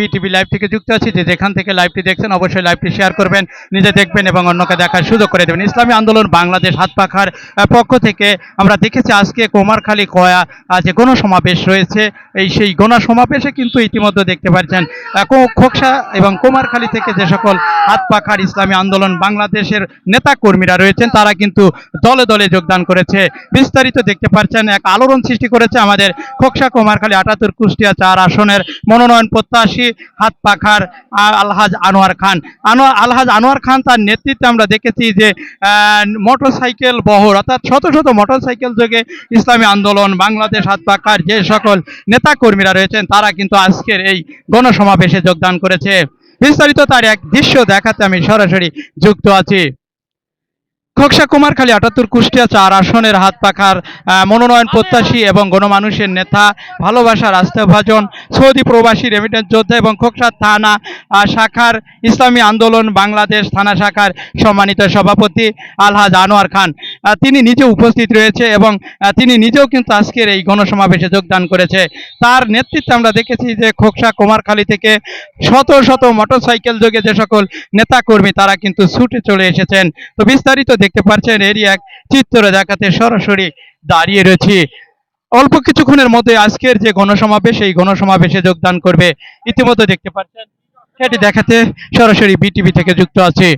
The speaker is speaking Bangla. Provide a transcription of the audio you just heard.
বিটিভি লাইভ থেকে যুক্ত আছি। যে যেখান থেকে লাইভটি দেখছেন, অবশ্যই লাইভটি শেয়ার করবেন, নিজে দেখবেন এবং অন্যকে দেখার সুযোগ করে দেবেন। ইসলামী আন্দোলন বাংলাদেশ হাত পাখার পক্ষ থেকে আমরা দেখেছি আজকে কুমারখালী কয়া যে গণসমাবেশ রয়েছে। এই সেই গণসমাবেশে কিন্তু ইতিমধ্যে দেখতে পাচ্ছেন খোকসা এবং কুমারখালী থেকে যে সকল হাত পাখার ইসলামী আন্দোলন বাংলাদেশের নেতা কর্মীরা রয়েছেন, তারা কিন্তু দলে দলে যোগদান করেছে। বিস্তারিত দেখতে পাচ্ছেন, এক আলোড়ন সৃষ্টি করেছে আমাদের খোকসা কুমারখালী আটাত্তর কুষ্টিয়া চার আসনের মনোনয়ন প্রত্যাশী হাত পাখার আলহাজ আনোয়ার খান। আনোয়ার আলহাজ আনোয়ার খান তার নেতৃত্বে আমরা দেখেছি যে মোটর সাইকেল বহর, অর্থাৎ শত শত মোটর সাইকেল যোগে ইসলামী আন্দোলন, বাংলাদেশ হাত পাখার যে সকল নেতাকর্মীরা রয়েছেন, তারা কিন্তু আজকের এই গণসমাবেশে যোগদান করেছে। বিস্তারিত তার এক দৃশ্য দেখাতে আমি সরাসরি যুক্ত আছি। খোকসা কুমারখালী, আটাত্তর কুষ্টিয়া চার আসনের হাত পাখার মনোনয়ন প্রত্যাশী এবং গণমানুষের নেতা ভালোবাসার আস্থাভাজন সৌদি প্রবাসী রেমিটেন্স যোদ্ধা এবং খোকসা থানা শাখার ইসলামী আন্দোলন, বাংলাদেশ থানা শাখার সম্মানিত সভাপতি আলহাজ আনোয়ার খান। তিনি নিজে উপস্থিত রয়েছে এবং তিনি নিজেও কিন্তু আজকের এই গণসমাবেশে যোগদান করেছে। তার নেতৃত্বে আমরা দেখেছি যে খোকসা কুমারখালী থেকে শত শত মোটরসাইকেল যোগে যে সকল নেতাকর্মী, তারা কিন্তু ছুটে চলে এসেছেন। তো বিস্তারিত দেখতে পাচ্ছেন এরই এক চিত্র দেখাতে সরাসরি দাঁড়িয়ে রয়েছি। অল্প কিছুক্ষণের মধ্যে আজকের যে গণসমাবেশ, এই গণসমাবেশে যোগদান করবে। ইতিমধ্যে দেখতে পাচ্ছেন, সেটি দেখাতে সরাসরি বিটিভি থেকে যুক্ত আছে।